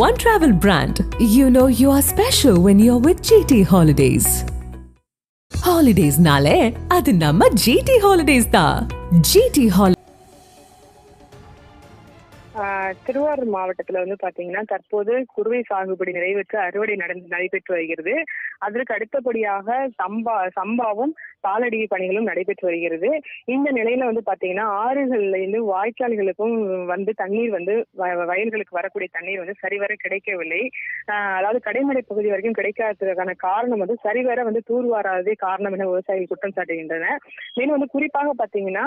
One travel brand, you know you are special when you're with GT Holidays. Holidays nale, ಅದು ನಮ್ಮ GT Holidays ತಾ. GT Holidays. Uh, Thiruvarur மாவட்டத்துல வந்து பாத்தீங்கன்னா தற்போது குறுவை சாகுபடி நிறைவேற்று அறுவடை நடந்து நடைபெற்று வருகிறது. அதற்கு அடுத்தபடியாக சம்பா சம்பாவும் தாளடி பணிகளும் நடைபெற்று வருகிறது. இந்த நிலையில வந்து பாத்தீங்கன்னா ஆறுகள்ல இருந்து வாய்க்கால்களுக்கும் வந்து தண்ணீர் வந்து வ- வயல்களுக்கு வரக்கூடிய தண்ணீர் வந்து சரிவர கிடைக்கவில்லை. அதாவது கடைமடை பகுதி வரைக்கும் கிடைக்காததுக்கான காரணம் வந்து சரிவர வந்து தூர்வாராததே காரணம் என விவசாயிகள் குற்றம் சாட்டுகின்றனர். மேலும் வந்து குறிப்பாக பாத்தீங்கன்னா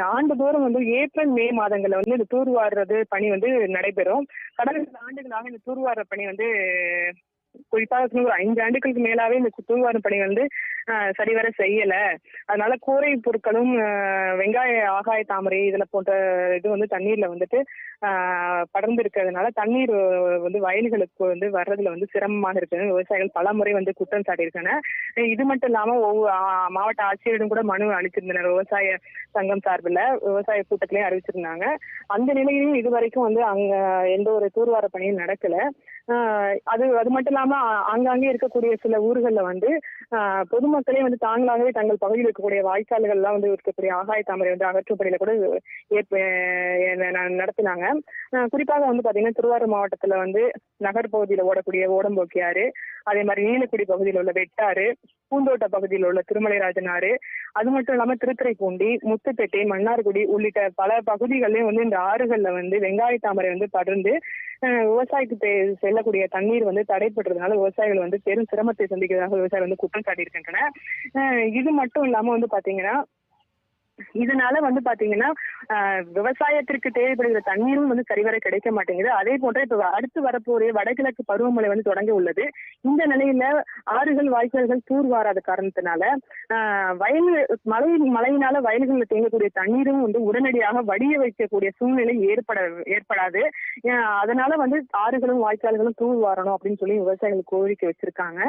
ஆண்டுதோறும் வந்து ஏப்ரல் மே மாதங்கள்ல வந்து இந்த தூர்வாடுறது பணி வந்து நடைபெறும். கடந்த ஆண்டுகளாக இந்த தூர்வார பணி வந்து குறிப்பாக ஒரு ஐந்து ஆண்டுகளுக்கு மேலாவே இந்த தூர்வாரும் பணி வந்து ஆஹ் சரிவர செய்யல. அதனால கூரை பொருட்களும் வெங்காய ஆகாய தாமரை இதுல போன்ற இது வந்து தண்ணீர்ல வந்துட்டு ஆஹ் படர்ந்து இருக்கிறதுனால தண்ணீர் வந்து வயல்களுக்கு வந்து வர்றதுல வந்து சிரமமாக இருக்குன்னு விவசாயிகள் பல முறை வந்து குற்றம் சாட்டியிருக்காங்க. இது மட்டும் இல்லாம ஒவ்வொரு மாவட்ட ஆட்சியரிடம் கூட மனு அளிச்சிருந்தனர் விவசாய சங்கம் சார்பில் விவசாய கூட்டத்திலையும் அறிவிச்சிருந்தாங்க. அந்த நிலையிலும் இதுவரைக்கும் வந்து அங்க எந்த ஒரு தூர்வார பணியும் நடக்கல. ஆஹ் அது அது மட்டும் இல்லாம இல்லாம ஆங்காங்கே இருக்கக்கூடிய சில ஊர்கள்ல வந்து ஆஹ் பொதுமக்களே வந்து தாங்களாகவே தங்கள் பகுதியில் இருக்கக்கூடிய வாய்க்கால்கள் எல்லாம் வந்து இருக்கக்கூடிய ஆகாய தாமரை வந்து அகற்றுப்படையில கூட ஏற்ப நடத்தினாங்க. குறிப்பாக வந்து பாத்தீங்கன்னா திருவாரூர் மாவட்டத்துல வந்து நகர் பகுதியில ஓடக்கூடிய ஓடம்போக்கியாறு அதே மாதிரி நீலக்குடி பகுதியில் உள்ள வெட்டாறு பூந்தோட்ட பகுதியில் உள்ள திருமலைராஜன் ஆறு அது மட்டும் இல்லாம திருத்துறைப்பூண்டி முத்துப்பேட்டை மன்னார்குடி உள்ளிட்ட பல பகுதிகளிலும் வந்து இந்த ஆறுகள்ல வந்து வெங்காய தாமரை வந்து படர்ந்து அஹ், செல்லக்கூடிய தண்ணீர் வந்து தடைப்படுறதுனால விவசாயிகள் வந்து பெரும் சிரமத்தை சந்திக்கிறதாக விவசாயிகள் வந்து குற்றம் சாட்டியிருக்கின்றனர். இது மட்டும் இல்லாம வந்து பாத்தீங்கன்னா இதனால வந்து பாத்தீங்கன்னா ஆஹ், விவசாயத்திற்கு தேவைப்படுகிற தண்ணீரும் வந்து சரிவர கிடைக்க மாட்டேங்குது. அதே போன்ற இப்ப அடுத்து வரப்போற வடகிழக்கு பருவமழை வந்து தொடங்க உள்ளது. இந்த நிலையில ஆறுகள் வாய்க்கால்கள் தூர்வாராத காரணத்தினால ஆஹ், வயல் மழை மழையினால வயல்களில் தேங்கக்கூடிய தண்ணீரும் வந்து உடனடியாக வடிய வைக்கக்கூடிய சூழ்நிலை ஏற்பட ஏற்படாது. அதனால வந்து ஆறுகளும் வாய்க்கால்களும் தூர்வாரணும் அப்படின்னு சொல்லி விவசாயிகள் கோரிக்கை வச்சிருக்காங்க.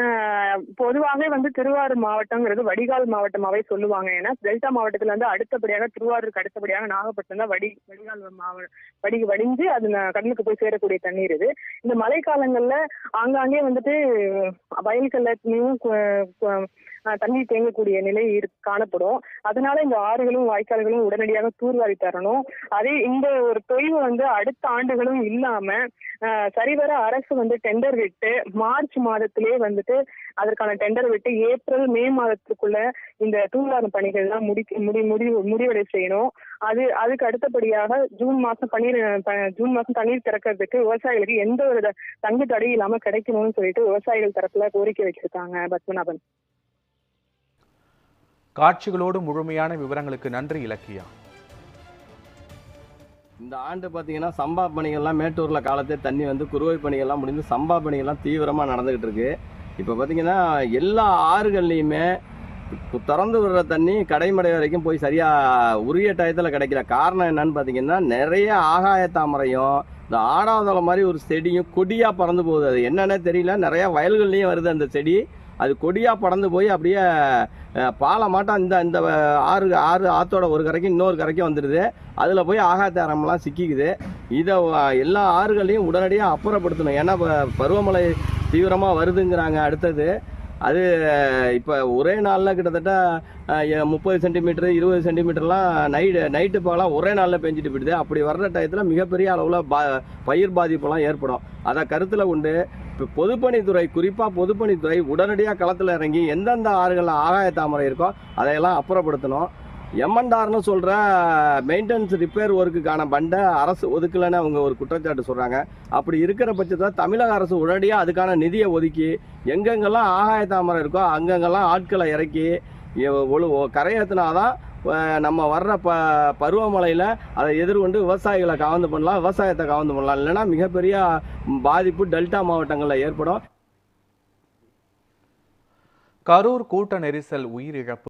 ஆஹ், பொதுவாக வந்து திருவாரூர் மாவட்டங்கிறது வடிகால் மாவட்டமாவே சொல்லுவாங்க. ஏன்னா டெல்டா மாவட்டத்துல வந்து அடுத்தபடியாக திருவாரூருக்கு அடுத்தபடியாக நாகப்பட்டினம் தான் வடி வடிகால் மாவட்டம் வடி வடிஞ்சு அது கடலுக்கு போய் சேரக்கூடிய தண்ணீர் இது. இந்த மழை காலங்கள்ல ஆங்காங்கே வந்துட்டு வயல்கள்லயும் தண்ணீர் தேங்கக்கூடிய நிலை காணப்படும். அதனால இந்த ஆறுகளும் வாய்க்கால்களும் உடனடியாக தூர்வாரி தரணும். அதே இந்த ஒரு தொய்வு வந்து அடுத்த ஆண்டுகளும் இல்லாம சரிவர அரசு வந்து டெண்டர் விட்டு மார்ச் மாதத்திலேயே வந்துட்டு அதற்கான டெண்டர் விட்டு ஏப்ரல் மே மாதத்துக்குள்ள இந்த தூர்வாரும் பணிகள் எல்லாம் முடிக்க முடி முடிவு முடிவடை செய்யணும். அது அதுக்கு அடுத்தபடியாக ஜூன் மாசம் பன்னீர் ஜூன் மாசம் தண்ணீர் திறக்கிறதுக்கு விவசாயிகளுக்கு எந்த ஒரு தங்கு தடை இல்லாம கிடைக்கணும்னு சொல்லிட்டு விவசாயிகள் தரப்புல கோரிக்கை வச்சிருக்காங்க பத்மநாபன். காட்சிகளோடு முழுமையான விவரங்களுக்கு நன்றி இலக்கியா. இந்த ஆண்டு பார்த்தீங்கன்னா சம்பா பணிகள்லாம் மேட்டூரில் காலத்தே தண்ணி வந்து குறுவை பணிகள்லாம் முடிந்து சம்பா பணிகள்லாம் தீவிரமாக நடந்துக்கிட்டு இருக்கு இப்போ பார்த்தீங்கன்னா எல்லா ஆறுகள்லையுமே திறந்து விடுற தண்ணி கடைமடை வரைக்கும் போய் சரியாக உரிய டயத்தில் கிடைக்கல. காரணம் என்னன்னு பார்த்தீங்கன்னா நிறைய ஆகாய தாமரையும் இந்த ஆடாதலை மாதிரி ஒரு செடியும் கொடியாக பறந்து போகுது. அது என்னன்னே தெரியல. நிறைய வயல்கள்லேயும் வருது அந்த செடி. அது கொடியாக படந்து போய் அப்படியே பாலை பாலமாட்டம் இந்த இந்த ஆறு ஆறு ஆற்றோட ஒரு கரைக்கும் இன்னொரு கரைக்கும் வந்துடுது அதில் போய் ஆகாத்தாரம்லாம் சிக்கிக்குது. இதை எல்லா ஆறுகளையும் உடனடியாக அப்புறப்படுத்தணும். ஏன்னா இப்போ பருவமழை தீவிரமாக வருதுங்கிறாங்க அடுத்தது. அது இப்போ ஒரே நாளில் கிட்டத்தட்ட முப்பது சென்டிமீட்டர் இருபது சென்டிமீட்டர்லாம் நைட்டு நைட்டு போகலாம் ஒரே நாளில் பெஞ்சிட்டு போயிடுது. அப்படி வர்ற டயத்தில் மிகப்பெரிய அளவில் பா பயிர் பாதிப்பெல்லாம் ஏற்படும். அதை கருத்தில் கொண்டு இப்போ பொதுப்பணித்துறை குறிப்பாக பொதுப்பணித்துறை உடனடியாக களத்தில் இறங்கி எந்தெந்த ஆறுகளில் ஆகாய தாமரை இருக்கோ அதையெல்லாம் அப்புறப்படுத்தணும். எம்என்டார்னு சொல்கிற மெயின்டெனன்ஸ் ரிப்பேர் ஒர்க்குக்கான பண்டை அரசு ஒதுக்கலைன்னு அவங்க ஒரு குற்றச்சாட்டு சொல்கிறாங்க அப்படி இருக்கிற பட்சத்தில் தமிழக அரசு உடனடியாக அதுக்கான நிதியை ஒதுக்கி எங்கெங்கெல்லாம் ஆகாய தாமரை இருக்கோ அங்கங்கெல்லாம் ஆட்களை இறக்கி எ- ஒழு கரையேற்றினாதான் நம்ம வர்ற ப பருவமழையில் அதை எதிர்கொண்டு விவசாயிகளை கவர்ந்து பண்ணலாம் விவசாயத்தை கவர்ந்து பண்ணலாம். இல்லைன்னா மிகப்பெரிய பாதிப்பு டெல்டா மாவட்டங்களில் ஏற்படும். கரூர் கூட்ட நெரிசல் உயிரிழப்பு.